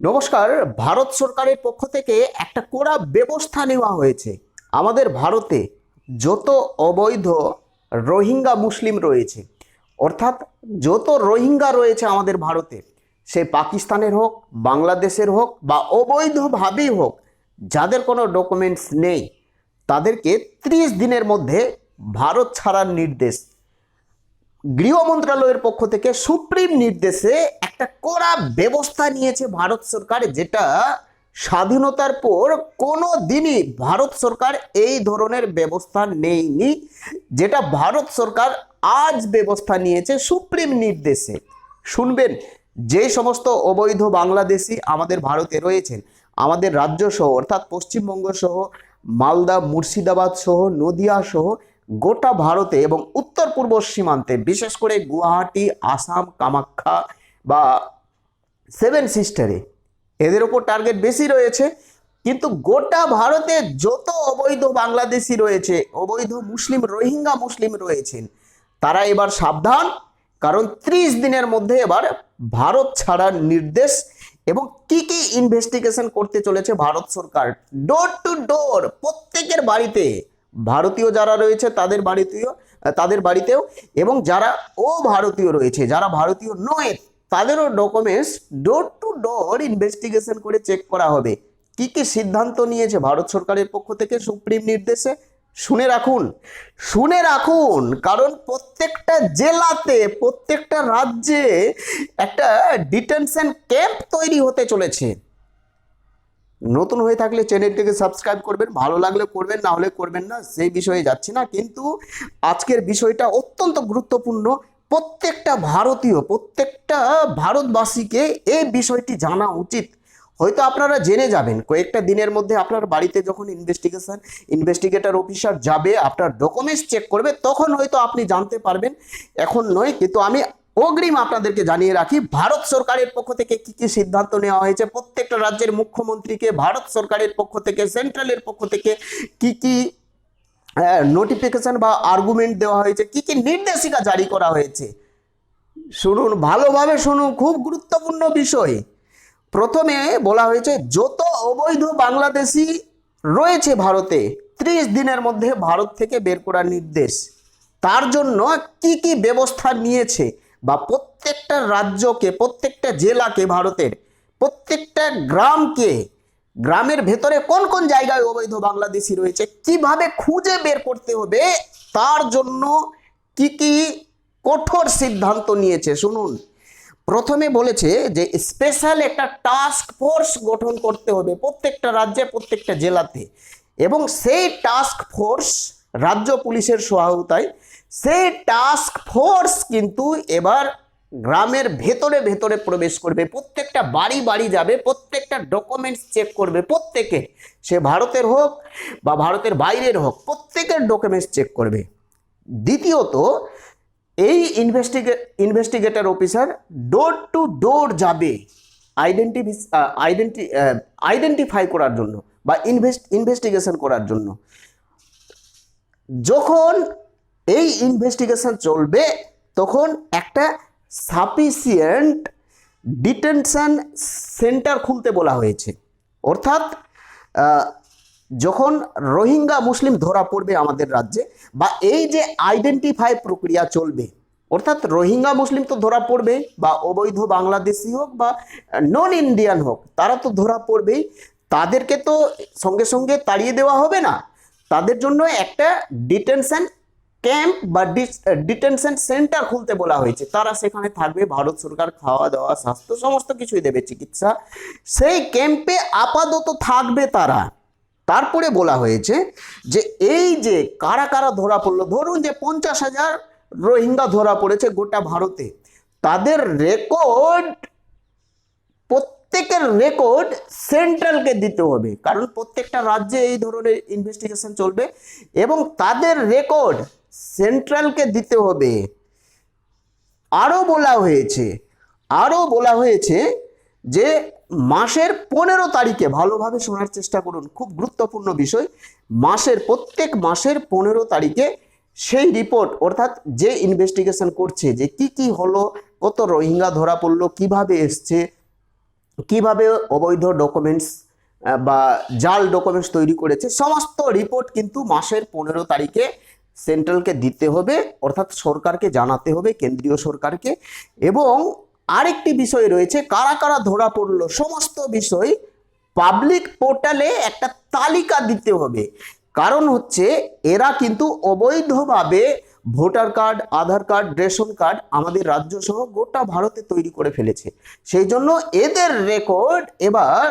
নমস্কার, ভারত সরকারের পক্ষ থেকে একটা কড়া ব্যবস্থা নেওয়া হয়েছে। আমাদের ভারতে যত অবৈধ রোহিঙ্গা মুসলিম রয়েছে, অর্থাৎ যত রোহিঙ্গা রয়েছে আমাদের ভারতে, সে পাকিস্তানের হোক, বাংলাদেশের হোক বা অবৈধভাবেই হোক, যাদের কোনো ডকুমেন্টস নেই, তাদেরকে ত্রিশ দিনের মধ্যে ভারত ছাড়ার নির্দেশ গৃহ মন্ত্রণালয়ের পক্ষ থেকে সুপ্রিম নির্দেশে একটা কড়া ব্যবস্থা নিয়েছে ভারত সরকার, যেটা স্বাধীনতার পর কোনো দিনই ভারত সরকার এই ধরনের ব্যবস্থা নেয়নি, যেটা ভারত সরকার আজ ব্যবস্থা নিয়েছে সুপ্রিম নির্দেশে। শুনবেন, যে সমস্ত অবৈধ বাংলাদেশি আমাদের ভারতে রয়েছেন, আমাদের রাজ্য সহ, অর্থাৎ পশ্চিমবঙ্গ সহ, মালদা মুর্শিদাবাদ সহ, নদিয়া সহ গোটা ভারতে এবং উত্তর পূর্ব সীমান্তে, বিশেষ করে গুয়াহাটি, আসাম, কামাখ্যা বা সেভেন সিস্টারে। এদের ওপর টার্গেট বেশি রয়েছে, কিন্তু গোটা ভারতে যত অবৈধ বাংলাদেশি রয়েছে, অবৈধ মুসলিম, রোহিঙ্গা মুসলিম রয়েছেন, তারা এবার সাবধান, কারণ ত্রিশ দিনের মধ্যে এবার ভারত ছাড়ার নির্দেশ এবং কি কি ইনভেস্টিগেশন করতে চলেছে ভারত সরকার। ডোর টু ডোর প্রত্যেকের বাড়িতে ভারতীয় যারা রয়েছে, তাদের বাড়িতেও তাদের বাড়িতেও এবং যারা ও ভারতীয় রয়েছে, যারা ভারতীয় নয়, তাদেরও documents door to door investigation করে চেক করা হবে। কি কি সিদ্ধান্ত নিয়েছে ভারত সরকারের পক্ষ থেকে সুপ্রিম নির্দেশে? শুনে রাখুন শুনে রাখুন, কারণ প্রত্যেকটা জেলাতে, প্রত্যেকটা রাজ্যে একটা ডিটেনশন ক্যাম্প তৈরি হতে চলেছে। নতুন হয়ে থাকলে চ্যানেলটিকে সাবস্ক্রাইব করবেন, ভালো লাগলে করবেন, না হলে করবেন না, সেই বিষয়ে যাচ্ছি না। কিন্তু আজকের বিষয়টা অত্যন্ত গুরুত্বপূর্ণ। প্রত্যেকটা ভারতীয়, প্রত্যেকটা ভারতবাসীকে এই বিষয়টি জানা উচিত। হয়তো আপনারা জেনে যাবেন, কয়েকটা দিনের মধ্যে আপনার বাড়িতে যখন ইনভেস্টিগেশন ইনভেস্টিগেটর অফিসার যাবে, আপনার ডকুমেন্টস চেক করবে, তখন হয়তো আপনি জানতে পারবেন। এখন নয়, কিন্তু আমি অগ্রিম আপনাদেরকে জানিয়ে রাখি, ভারত সরকারের পক্ষ থেকে কি কি সিদ্ধান্ত নেওয়া হয়েছে, প্রত্যেকটা রাজ্যের মুখ্যমন্ত্রীকে ভারত সরকারের পক্ষ থেকে, সেন্ট্রালের পক্ষ থেকে কি কি নোটিফিকেশন বা আর্গুমেন্ট দেওয়া হয়েছে, কি কি নির্দেশিকা জারি করা হয়েছে? শুনুন, ভালোভাবে শুনুন, খুব গুরুত্বপূর্ণ বিষয়। প্রথমে বলা হয়েছে, যত অবৈধ বাংলাদেশি রয়েছে ভারতে, ত্রিশ দিনের মধ্যে ভারত থেকে বের করার নির্দেশ। তার জন্য কি কি ব্যবস্থা নিয়েছে? বা প্রত্যেকটা রাজ্যকে, প্রত্যেকটা জেলাকে ভারতের, প্রত্যেকটা গ্রামকে, গ্রামের ভেতরে কোন কোন জায়গায় অবৈধ বাংলাদেশি রয়েছে, কীভাবে খুঁজে বের করতে হবে, তার জন্য কি কি কঠোর সিদ্ধান্ত নিয়েছে? শুনুন, প্রথমে বলেছে যে স্পেশাল একটা টাস্ক ফোর্স গঠন করতে হবে প্রত্যেকটা রাজ্যে, প্রত্যেকটা জেলাতে এবং সেই টাস্ক ফোর্স রাজ্য পুলিশের সহায়তায় সেই টাস্ক ফোর্স কিন্তু এবার গ্রামের ভেতরে ভেতরে প্রবেশ করবে, প্রত্যেকটা বাড়ি বাড়ি যাবে, প্রত্যেকটা ডকুমেন্টস চেক করবে, প্রত্যেকে, সে ভারতের হোক বা ভারতের বাইরের হোক, প্রত্যেকের ডকুমেন্টস চেক করবে। দ্বিতীয়ত, এই ইনভেস্টিগে investigator officer door to door যাবে আইডেন্টি আইডেন্টি আইডেন্টিফাই করার জন্য বা ইনভেস্ট ইনভেস্টিগেশন করার জন্য। যখন এই ইনভেস্টিগেশন চলবে, তখন একটা সাফিসিয়েন্ট ডিটেনশন সেন্টার খুলতে বলা হয়েছে। অর্থাৎ যখন রোহিঙ্গা মুসলিম ধরা পড়বে আমাদের রাজ্যে, বা এই যে আইডেন্টিফাই প্রক্রিয়া চলবে, অর্থাৎ রোহিঙ্গা মুসলিম তো ধরা পড়বে, বা অবৈধ বাংলাদেশি হোক বা নন ইন্ডিয়ান হোক, তারা তো ধরা পড়বেই, তাদেরকে তো সঙ্গে সঙ্গে তাড়িয়ে দেওয়া হবে না। তাদের জন্য একটা ডিটেনশন ক্যাম্প বা ডিটেনশন সেন্টার খুলতে বলা হয়েছে। তারা সেখানে থাকবে, ভারত সরকার খাওয়া দাওয়া, স্বাস্থ্য সমস্ত কিছুই দেবে, চিকিৎসা। সেই ক্যাম্পে আপাতত থাকবে তারা। তারপরে বলা হয়েছে যে এই যে কারা কারা ধরা পড়ল, ধরুন যে পঞ্চাশ হাজার রোহিঙ্গা ধরা পড়েছে গোটা ভারতে, তাদের রেকর্ড প্রত্যেকের রেকর্ড সেন্ট্রালকে দিতে হবে। কারণ প্রত্যেকটা রাজ্যে এই ধরনের ইনভেস্টিগেশন চলবে এবং তাদের রেকর্ড সেন্ট্রালকে দিতে হবে। আরও বলা হয়েছে আরও বলা হয়েছে যে মাসের পনেরো তারিখে, ভালোভাবে শোনার চেষ্টা করুন, খুব গুরুত্বপূর্ণ বিষয়, মাসের, প্রত্যেক মাসের পনেরো তারিখে সেই রিপোর্ট অর্থাৎ যে ইনভেস্টিগেশন করছে, যে কি কি হলো, কত রোহিঙ্গা ধরা পড়ল, কীভাবে এসছে কীভাবে অবৈধ ডকুমেন্টস বা জাল ডকুমেন্টস তৈরি করেছে, সমস্ত রিপোর্ট কিন্তু মাসের পনেরো তারিখে সেন্ট্রালকে দিতে হবে, অর্থাৎ সরকারকে জানাতে হবে, কেন্দ্রীয় সরকারকে। এবং আরেকটি বিষয় রয়েছে, কারা কারা ধরা পড়ল, সমস্ত বিষয় পাবলিক পোর্টালে একটা তালিকা দিতে হবে। কারণ হচ্ছে, এরা কিন্তু অবৈধভাবে voter card, Aadhaar card, ration card আমাদের রাজ্য সহ গোটা ভারতে তৈরি করে ফেলেছে। সেই জন্য এদের রেকর্ড এবার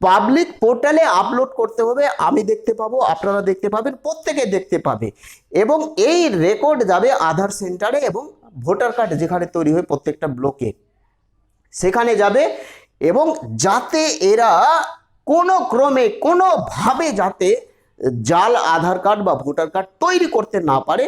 পাবলিক পোর্টালে আপলোড করতে হবে। আমি দেখতে পাবো, আপনারা দেখতে পাবেন, প্রত্যেকে দেখতে পাবে। এবং এই রেকর্ড যাবে আধার সেন্টারে এবং ভোটার কার্ড যেখানে তৈরি হয় প্রত্যেকটা ব্লকে সেখানে যাবে এবং যাতে এরা কোনো ক্রমে, কোনোভাবে যাতে জাল, আধার কার্ড বা ভোটার কার্ড তৈরি করতে না পারে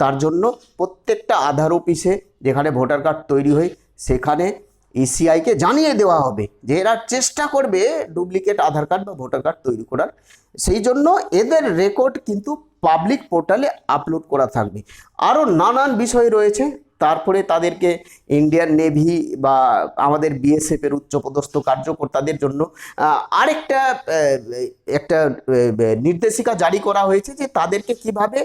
তার জন্য প্রত্যেকটা আধার অফিসে যেখানে ভোটার কার্ড তৈরি হয়, সেখানে ইসিআইকে জানিয়ে দেওয়া হবে যে এরা চেষ্টা করবে ডুপ্লিকেট আধার কার্ড বা ভোটার কার্ড তৈরি করার। সেই জন্য এদের রেকর্ড কিন্তু পাবলিক পোর্টালে আপলোড করা থাকবে। আরও নানান বিষয় রয়েছে তারপরে তাদেরকে ইন্ডিয়ান নেভি বা আমাদের বিএসএফ এর উচ্চপদস্থ কার্যকর্তাদের জন্য আরেকটা একটা নির্দেশিকা জারি করা হয়েছে যে তাদেরকে কীভাবে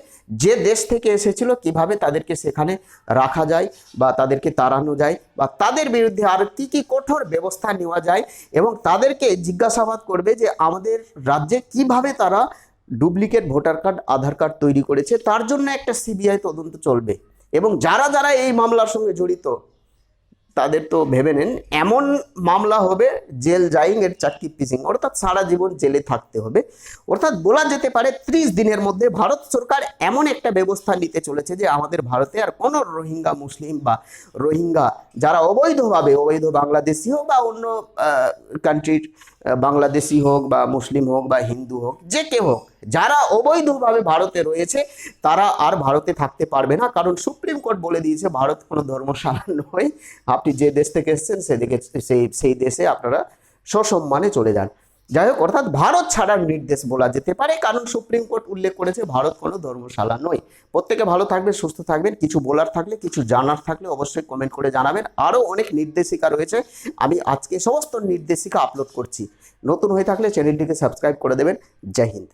যে দেশ থেকে এসেছিল কীভাবে তাদেরকে সেখানে রাখা যায় বা তাদেরকে তাড়ানো যায় বা তাদের বিরুদ্ধে আর কি কি কঠোর ব্যবস্থা নেওয়া যায় এবং তাদেরকে জিজ্ঞাসাবাদ করবে যে আমাদের রাজ্যে কীভাবে তারা duplicate voter card Aadhaar card তৈরি করেছে। তার জন্য একটা সিবিআই তদন্ত চলবে। এবং যারা যারা এই মামলার সঙ্গে জড়িত, তাদের তো ভেবে নেন, এমন মামলা হবে জেল জাইং এর চাকরি পিসিং অর্থাৎ সারা জীবন জেলে থাকতে হবে। অর্থাৎ বলা যেতে পারে ত্রিশ দিনের মধ্যে ভারত সরকার এমন একটা ব্যবস্থা নিতে চলেছে যে আমাদের ভারতে আর কোনো রোহিঙ্গা মুসলিম বা রোহিঙ্গা যারা অবৈধভাবে, অবৈধ বাংলাদেশি হোক বা অন্য কান্ট্রির বাংলাদেশি হোক বা মুসলিম হোক বা হিন্দু হোক, যে কেউ হোক, যারা অবৈধভাবে ভারতে রয়েছে, তারা আর ভারতে থাকতে পারবে না। কারণ সুপ্রিম কোর্ট বলে দিয়েছে, ভারত কোনো ধর্মশালা নয়। আপনি যে দেশ থেকে এসছেন, সেদিকে, সেই সেই দেশে আপনারা সসম্মানে চলে যান। যাই হোক অর্থাৎ ভারত ছাড়ার নির্দেশ বলা যেতে পারে, কারণ সুপ্রিম কোর্ট উল্লেখ করেছে, ভারত কোনো ধর্মশালা নয়। প্রত্যেকে ভালো থাকবেন, সুস্থ থাকবেন, কিছু বলার থাকলে, কিছু জানার থাকলে অবশ্যই কমেন্ট করে জানাবেন। আরও অনেক নির্দেশিকা রয়েছে, আমি আজকে সমস্ত নির্দেশিকা আপলোড করছি। নতুন হয়ে থাকলে চ্যানেলটিকে সাবস্ক্রাইব করে দেবেন। জয় হিন্দ।